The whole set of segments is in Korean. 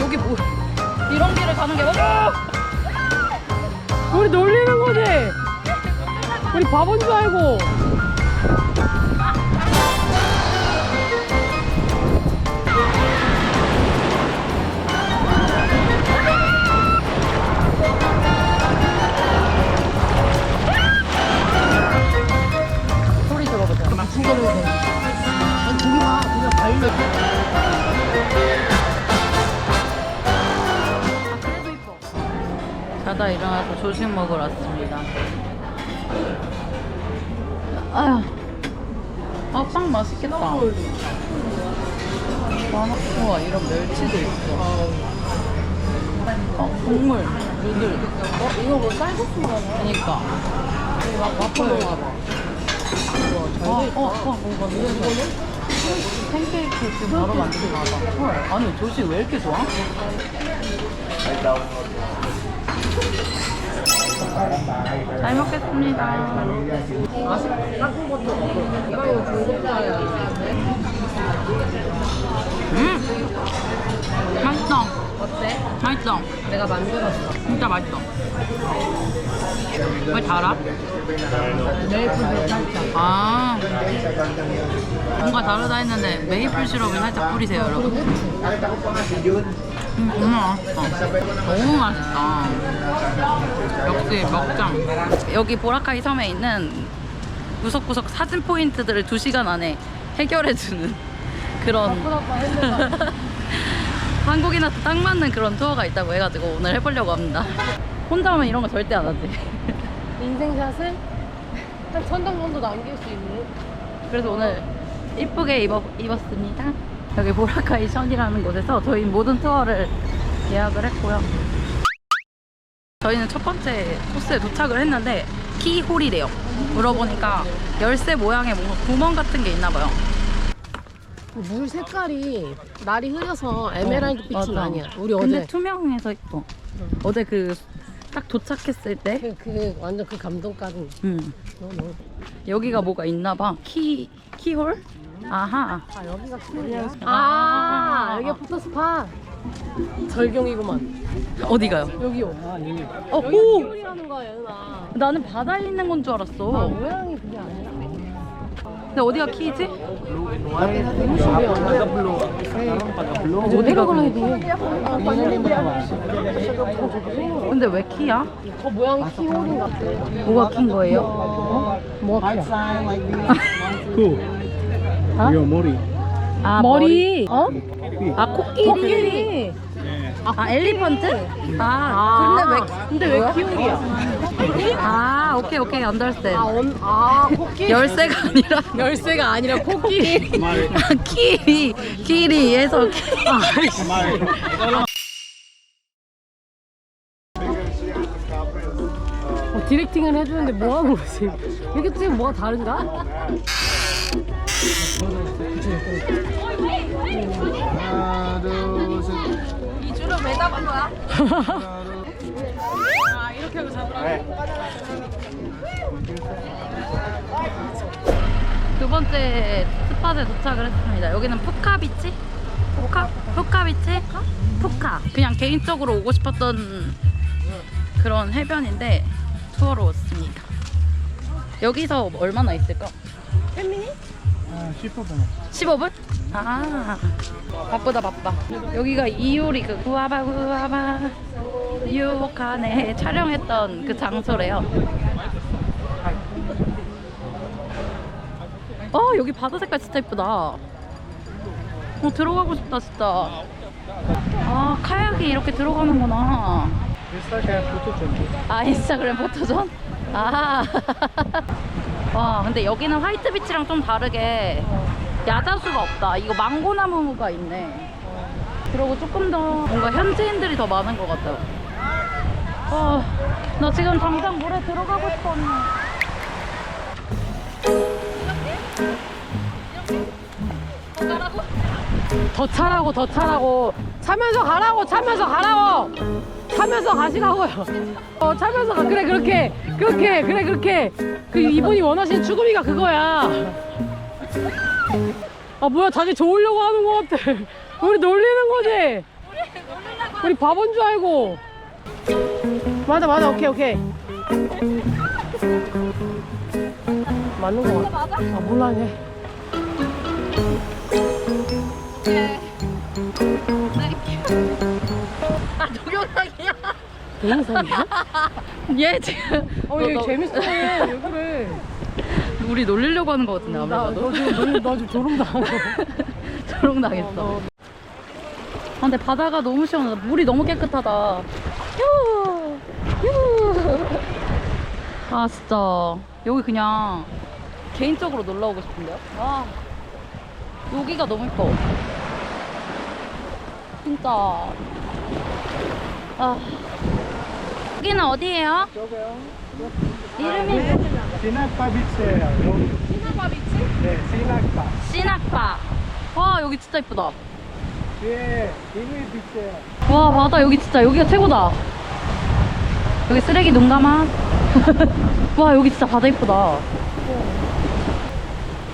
여기 뭐 이런 길을 가는 게 맞아? 우리 놀리는 거지? 우리 바본 줄 알고. 소리 들어보자. 막 봐. 그냥 발려. 자다 일어나서 조식 먹으러 왔습니다. 아휴. 아, 빵 맛있겠다. 와, 우와, 이런 멸치도 있어. 어, 국물, 누들. 어, 이거 뭐 쌀국수 먹어? 그니까. 막 와플 먹어 봐. 어, 어, 어, 뭔가 이거는? 팬케이크 지금 바로 만들고. 헐, 아니, 조식 왜 이렇게 좋아? 잘 먹겠습니다. 이거 이거 중국자야. 음! 맛있어. 어때? 맛있어. 내가 만들었어. 진짜 맛있어. 왜 달아? 메이플 살짝. 아. 뭔가 다르다 했는데 메이플 시럽을 살짝 뿌리세요, 여러분. 음, 너무 맛있어. 너무 맛있다. 역시 먹장. 여기 보라카이 섬에 있는 구석구석 사진 포인트들을 2시간 안에 해결해주는 그런 한국인한테 딱 맞는 그런 투어가 있다고 해가지고 오늘 해보려고 합니다. 혼자 오면 이런 거 절대 안 하지. 인생샷을 한 천장 정도 남길 수 있는. 그래서 오늘 이쁘게 입어, 입었습니다. 여기 보라카이 션이라는 곳에서 저희 모든 투어를 예약을 했고요. 저희는 첫 번째 코스에 도착을 했는데 키홀이래요. 물어보니까 열쇠 모양의 뭔가 구멍 같은 게 있나 봐요. 물 색깔이 날이 흐려서 에메랄드 빛은 맞아. 아니야. 우리 근데 어제 투명해서 이뻐. 어제 그 딱 도착했을 때 그, 그 완전 그 감동까지 음, 너무 너무. 여기가 뭐가 있나 봐. 키 키홀? 아하. 아 여기가 키울이야. 아 여기가 포토스파. 절경이구만. 어디가요? 여기요. 어, 여기가 오! 키울이라는 거야 예은아. 나는 바다에 있는 건 줄 알았어. 아 모양이 그게 아니라. 근데 어디가 키지? 어디가. 근데 왜 키야? 저 모양이 키홀인 같아. 뭐가 킨 거예요? 뭐가 키야? Cool. Your mori. 아 머리. 어? 아 코끼리. 코끼리. 아 엘리펀트? 아, 아 근데 왜? 근데 왜 키홀이야? 아 오케이 오케이 언더스탠. 아, 온, 아 코끼리. 열쇠가 아니라 열쇠가 아니라 코끼리. 아, 키리 키리에서 키. 어, 디렉팅을 해주는데 뭐 하는 거지? 이렇게 찍으면 뭐가 다른가? 하나, 둘, 셋. 이 줄을 왜 잡은 거야? 두 번째 스팟에 도착을 했습니다. 여기는 푸카비치? 푸카? 푸카비치? 푸카. 그냥 개인적으로 오고 싶었던 그런 해변인데 투어로 왔습니다. 여기서 얼마나 있을까? 아, 10분. 15분? 아 바쁘다 바빠 여기가 이효리 그 구아바 구아바 유혹하네 촬영했던 그 장소래요 어 여기 바다 색깔 진짜 이쁘다 어 들어가고 싶다 진짜 아 카약이 이렇게 들어가는구나 인스타그램 포토 좀. 아 인스타그램 포토존? 아. 와 근데 여기는 화이트 비치랑 좀 다르게 야자수가 없다. 이거 망고나무가 있네. 그리고 조금 더 뭔가 현지인들이 더 많은 것 같아요. 아, 나 지금 당장 물에 들어가고 싶어. 언니. 더 차라고 더 차라고 차면서 가라고 차면서 가라고 차면서 가시라고요. 어 차면서 가. 그래 그렇게. 그렇게. 그래 그렇게. 그 이분이 원하시는 추구미가 그거야. 아 뭐야. 자기 좋으려고 하는 거 같아. 우리 놀리는 거지? 아니 바본 줄 알고. 맞아 맞아. 오케이 오케이. 맞는 거 같아. 아? 몰라 얘. 아 동영상 이야? 동영상이야? 얘 지금 어 너- 얘 너- 재밌어해 왜 그래? 우리 놀리려고 하는 거 같은데 아무래도. 나너 지금 놀- 나 지금 조롱 거. 조롱당했어. 어, 아, 근데 바다가 너무 시원하다. 물이 너무 깨끗하다. 휴, 휴. 아 진짜. 여기 그냥 개인적으로 놀러 오고 싶은데요? 아 여기가 너무 예뻐. 진짜. 아 여기는 어디예요? 저거요. 이름이 시낙바 비치예요. 시낙바 비치? 네, 시낙바. 씨낙바 와 여기 진짜 예쁘다 예, 이미 비치예요. 와 바다 여기 진짜 여기가 최고다 여기 쓰레기 눈 감아 와 여기 진짜 바다 이쁘다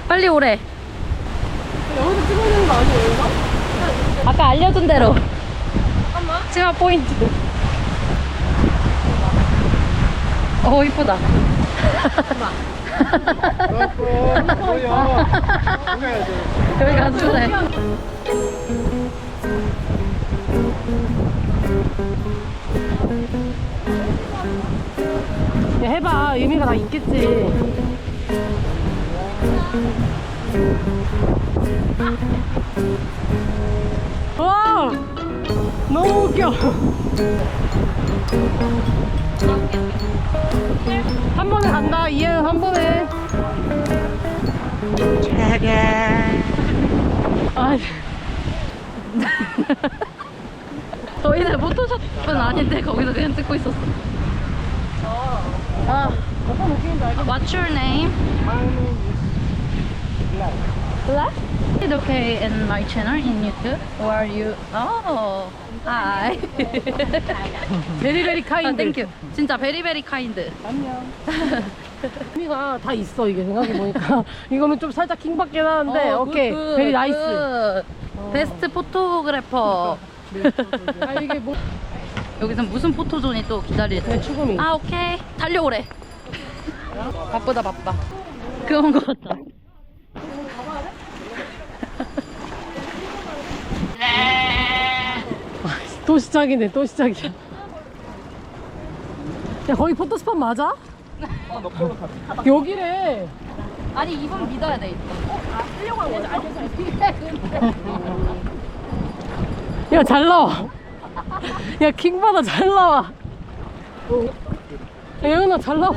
빨리 오래 여기서 찍어야 되는 거 아니에요 이거? 아까 알려준 대로 잠깐만. 치마 포인트 어 이쁘다. 여기 가주래 야, 해봐 의미가 다 있겠지. 와 너무 웃겨. 간다 이해는 한 번에. 아, 저희는 포토샵은 아닌데 거기서 그냥 찍고 있었어 아. What's your name? Black. It's okay in my channel in YouTube. Who are you? Oh, hi. 베리베리 아, 카인드. 땡큐. 진짜 베리베리 카인드. 안녕. 의미가 다 있어 이게 생각해보니까 이거는 좀 살짝 킹받긴 하는데 어, 오케이 굿, 굿, 베리 나이스 굿. 베스트 포토그래퍼. 아 이게 뭐 여기서 무슨 포토존이 또 기다리지? 네, 아 오케이 달려오래. 바쁘다 바빠. 그런 거 같다. 또 시작이네 또 시작이야. 야 거기 포토스팟 맞아? 여기래. 아니 이분 믿어야 돼. 야잘 나와. 야 킹받아 잘 나와. 야 예은아 잘 나와.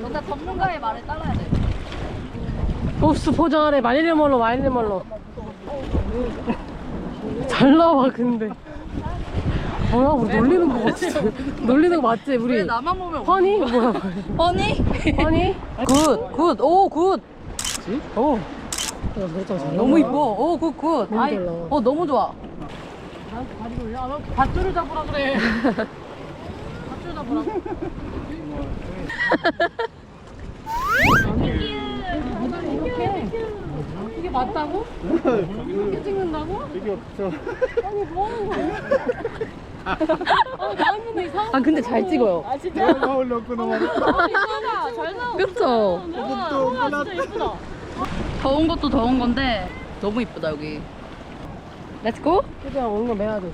뭔가 전문가의 말을 따라야 돼. 보스 포장하래. 마닐레몰로 마닐레몰로 잘 나와 근데 뭐야 우리 놀리는 거 같지? 놀리는 거 맞지 왜 우리 나만 보면 허니? 뭐야 허니? 허니? 굿, 굿, 오, 굿. 너무. 이뻐. 오, 굿, 굿. 너무 아이, 잘 나와. 어, 너무 좋아. 다리 돌려. 밧줄을 잡으라 그래. 밧줄 잡으라. 이렇게 이게 맞다고? 이렇게 찍는 없어. 아니 뭐 하는 거야? 아 나왔는데 이상. 아, 근데 잘 찍어요. 아 진짜? 나오려고 너무. 이상하다. 잘 나와. 그쵸? 우와 진짜 예쁘다. 더운 것도 더운 건데, 너무 이쁘다, 여기. Let's go. 그냥 오는 거 매야 돼.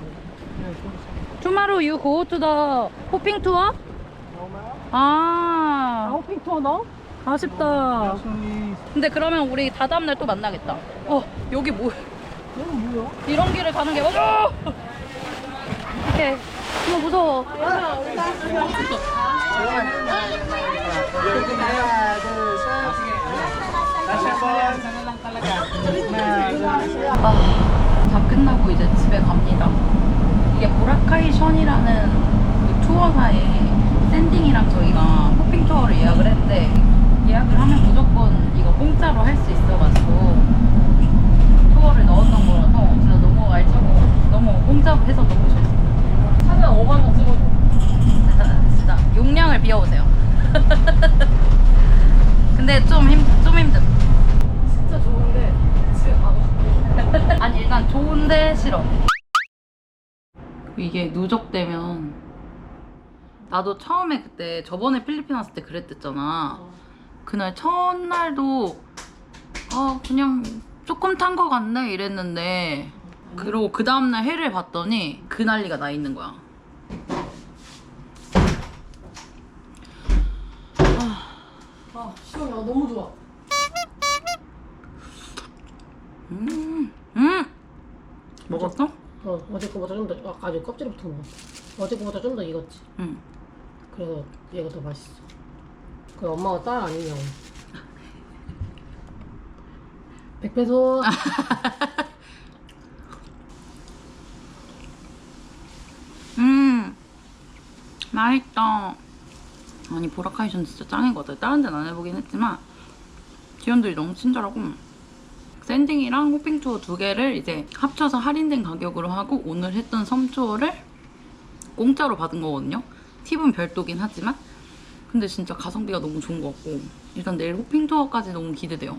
You go to the hopping tour? 아, 아웃핑 투어 너? 아쉽다. 손이 근데 그러면 우리 다다음 날 또 만나겠다. 어, 여기 뭐, 여기 뭐야? 이런 길을 가는 게 맞아! 이렇게, 너무 무서워. 하나, 둘, 셋. 다시 한번. 아, 다 끝나고 이제 집에 갑니다. 이게 보라카이 션이라는 그 투어사의 샌딩이랑 저희가 호핑 투어를 예약을 했는데 예약을 하면 무조건 이거 공짜로 할 수 있어가지고 투어를 넣었던 거라서 진짜 너무 알차고 너무 공짜로 해서 너무 좋습니다. 사진 5만 원 찍어줘. 진짜, 진짜 용량을 비워보세요. 근데 좀 힘, 좀 힘듦. 진짜 좋은데 집에 가고 싶어. 아니 일단 좋은데 싫어. 이게 누적되면 나도 처음에 그때 저번에 필리핀 왔을 때 그랬댔잖아. 그날 첫날도 아 그냥 조금 탄 거 같네 이랬는데 그리고 그 다음날 해를 봤더니 그 난리가 나 있는 거야. 아 시원해 아, 너무 좋아 음, 음. 먹었어? 어 어제 거보다 좀 더 아까 아직 껍질부터 먹었어 어제 거보다 좀 더 익었지 응. 그래서 얘가 더 맛있어 그 엄마가 딸 아니냐고 백배소 음, 맛있다. 아니 보라카이션 진짜 같아. 다른 데는 안 해보긴 했지만 지원들이 너무 친절하고 샌딩이랑 호핑 투어 두 개를 이제 합쳐서 할인된 가격으로 하고 오늘 했던 섬 투어를 공짜로 받은 거거든요. 팁은 별도긴 하지만 근데 진짜 가성비가 너무 좋은 것 같고 일단 내일 호핑 투어까지 너무 기대돼요.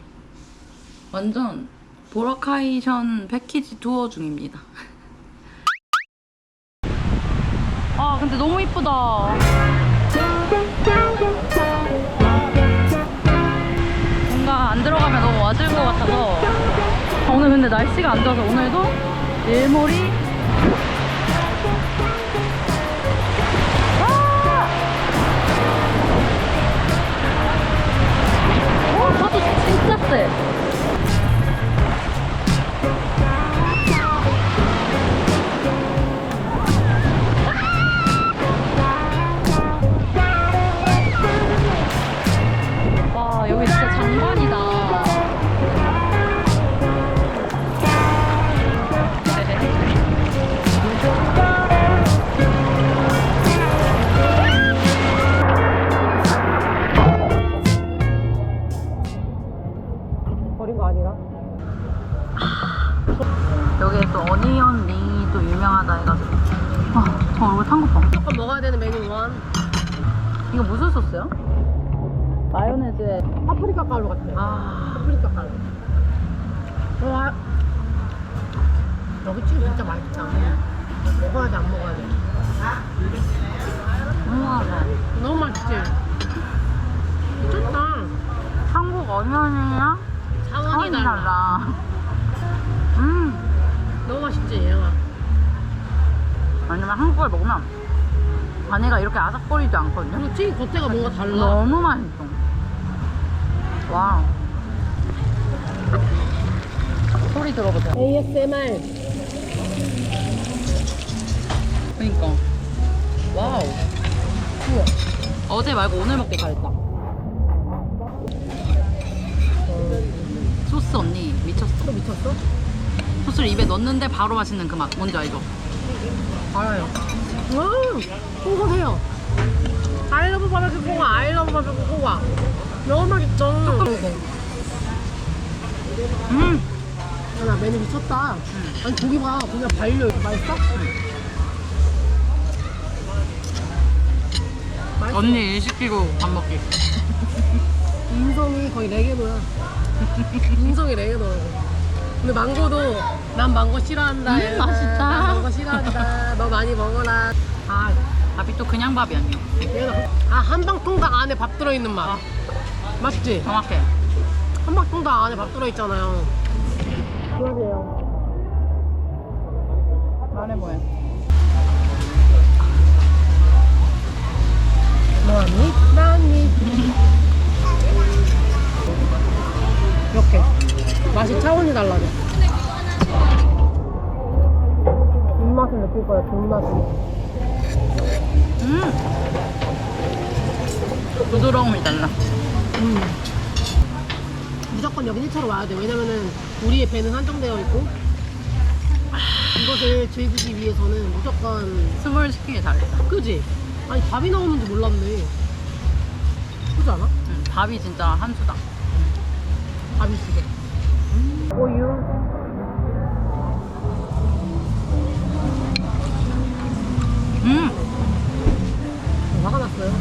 완전 보라카이션 패키지 투어 중입니다. 아 근데 너무 이쁘다 뭔가 안 들어가면 너무 와줄 것 같아서 아, 오늘 근데 날씨가 안 좋아서 오늘도 일몰이 또 어니언 링이 또 유명하다 해가지고. 와, 저 얼굴 탄것 봐. 무조건 먹어야 되는 메뉴 원. 이거 무슨 소스야? 마요네즈에 파프리카 가루 같아 아. 파프리카 가루 와. 여기 튀김 진짜 맛있다. 먹어야 돼 안 먹어야 돼? 우와 너무 맛있지? 미쳤다. 한국 어니언이랑 차원이 달라 너무 맛있지 얘가 왜냐면 한국을 먹으면 안에가 이렇게 아삭거리지 않거든요. 그리고 튀김 겉에가 뭔가 달라 너무 맛있어. 와. 소리 들어보세요. ASMR 그니까. 와우. 우와. 어제 말고 오늘 먹길 잘했다. 소스 언니 미쳤어. 또 미쳤어? 소스를 입에 넣는데 바로 맛있는 그 맛. 뭔지 알죠? 알아요 와 홍보해요 아이러브 바베큐 코가 아이러브 바베큐 코가 너무 맛있죠 음. 야, 나 메뉴 미쳤다 아니 고기 봐 그냥 발려 맛있어? 맛있어 언니 일 시키고 밥 먹기. 인성이 거의 레게노야. 인성이 레게노라고. 근데 망고도 난 망고 싫어한다. 음, 얘들아. 맛있다. 난 망고 싫어한다. 너 많이 먹어라. 아, 밥이 또 그냥 밥이 아니야. 얘가 아 한방통닭 안에 밥 들어있는 맛. 맛있지? 정확해. 한방통닭 안에 밥 들어있잖아요. 그러게요. 말해 뭐해. 존맛을. 음. 부드러움이 달라. 음. 무조건 여기 1차로 와야 돼. 왜냐면은 우리의 배는 한정되어 있고 이것을 즐기기 위해서는 무조건 스몰 시키기 잘했다. 그지? 아니 밥이 나오는지 몰랐네. 그지 않아? 음, 밥이 진짜 한 수다. 밥이 쓰게. 우유. 음. 화가 났어요.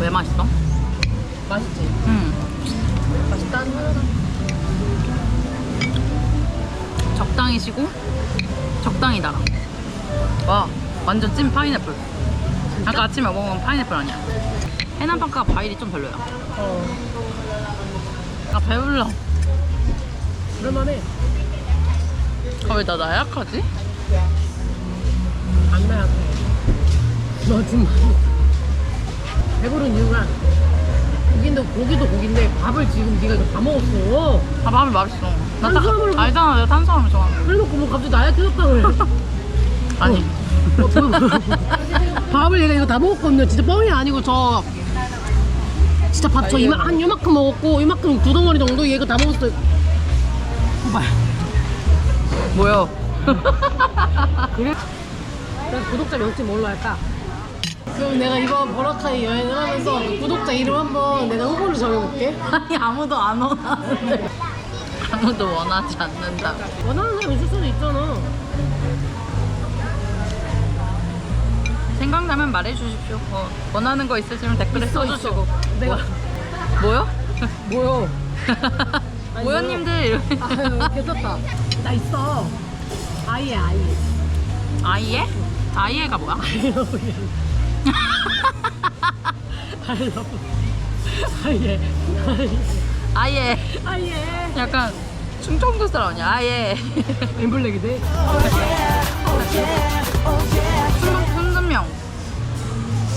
왜 맛있어? 맛있지? 음. 맛있다는. 적당히 시고 적당히 달아. 와 완전 찐 파인애플. 아까 아침에 먹은 파인애플 아니야. 해남빵가 과일이 좀 별로야. 어. 아 배불러. 그럴만해. 아, 왜나 나약하지? 안 나약해. 너 정말. 배부른 이유가 고기도 고기도 고기인데 밥을 지금 네가 이거 다 먹었어. 아 밥이 맛있어. 나 딱, 탄수화물을 알잖아 내가 탄수화물 좋아하는 거. 그래놓고 뭐 갑자기 나약해졌다고 그래. 아니. 어, 뭐. 밥을 얘가 이거 다 먹었거든요. 진짜 뻥이 아니고 저 진짜 밥저한 요만큼 먹었고 이만큼 두 덩어리 정도 얘가 다 먹었어요. 봐봐. 뭐야? 그래? 그래서 구독자 명칭 뭘로 할까? 그럼 내가 이번 보라카이 여행을 하면서 그 구독자 이름 한번 내가 후보를 정해볼게. 아니 아무도 안 원하는데. 아무도 원하지 않는다. 원하는 사람 있을 수도 있잖아. 생각나면 말해주십시오. 어, 원하는 거 있으시면 댓글에 있어, 써주시고. 있어. 내가 뭐요? 뭐요? 아니, 모연님들 이러면- 아유 괜찮다. 나 있어. 아예 아예. 아이예? 아이예가 뭐야? 아이러브 아이러브 아예 아예. 아예 약간 충청도 사람 아니야? 아예. 엠블랙이 돼? 순- 순순명.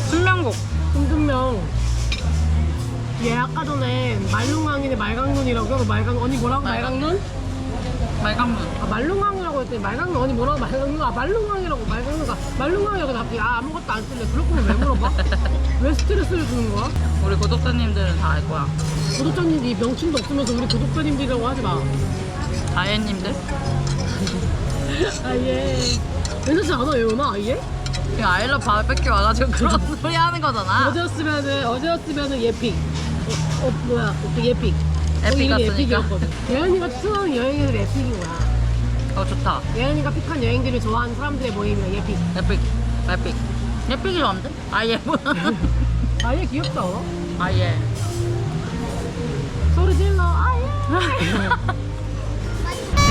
순명곡. 김준명 얘 아까 전에 말룽왕이네 말강눈이라고 그 말강 언니 뭐라고 말강- 말강눈? 말강문. 아 말룽왕이라고 했더니 말강눈 언니 뭐라고 말강눈 아 말룽왕이라고 말강눈가 말룽왕이라고 답지 아 아무것도 안 쓸래 그럴 거면 왜 물어봐? 왜 스트레스를 주는 거야? 우리 구독자님들은 다 알 거야. 구독자님들이 명칭도 없으면서 우리 구독자님들이라고 하지 마 아예님들. 아예 괜찮지 않아 얘나 아예? 그냥 아일러 바베큐 와가지고 그런 소리 하는 거잖아. 어제였으면은 어제였으면은 예픽 어, 어 뭐야 그 예픽 에픽 같으니까. 에픽이었거든 예은이가 추천하는 여행은 에픽인 거야 어 좋다. 예은이가 픽한 여행들을 좋아하는 사람들의 모임이야 예픽 에픽. 에픽. 에픽이 좋은데? 아예? 아예 귀엽다 어? 아예. 소리 질러 아예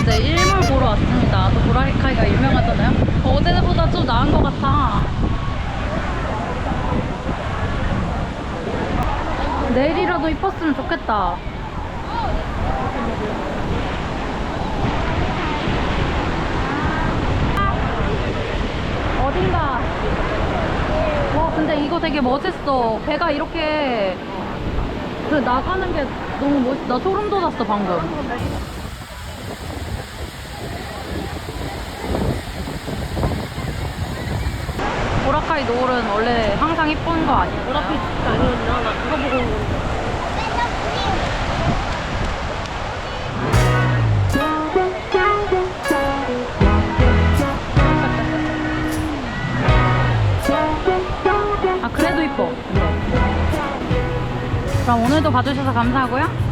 네, 일몰 보러 왔습니다. 또 보라카이가 유명하잖아요. 어제보다 좀 나은 것 같아. 내일이라도 이뻤으면 좋겠다. 어딘가. 와, 근데 이거 되게 멋있어. 배가 이렇게 그 나가는 게 너무 멋있어. 나 소름 돋았어, 방금. 보라카이 노을은 원래 항상 이쁜 거 아니야? 보라빛 아니었나? 나 그거 보고 온 건데 그럼 오늘도 봐주셔서 감사하고요.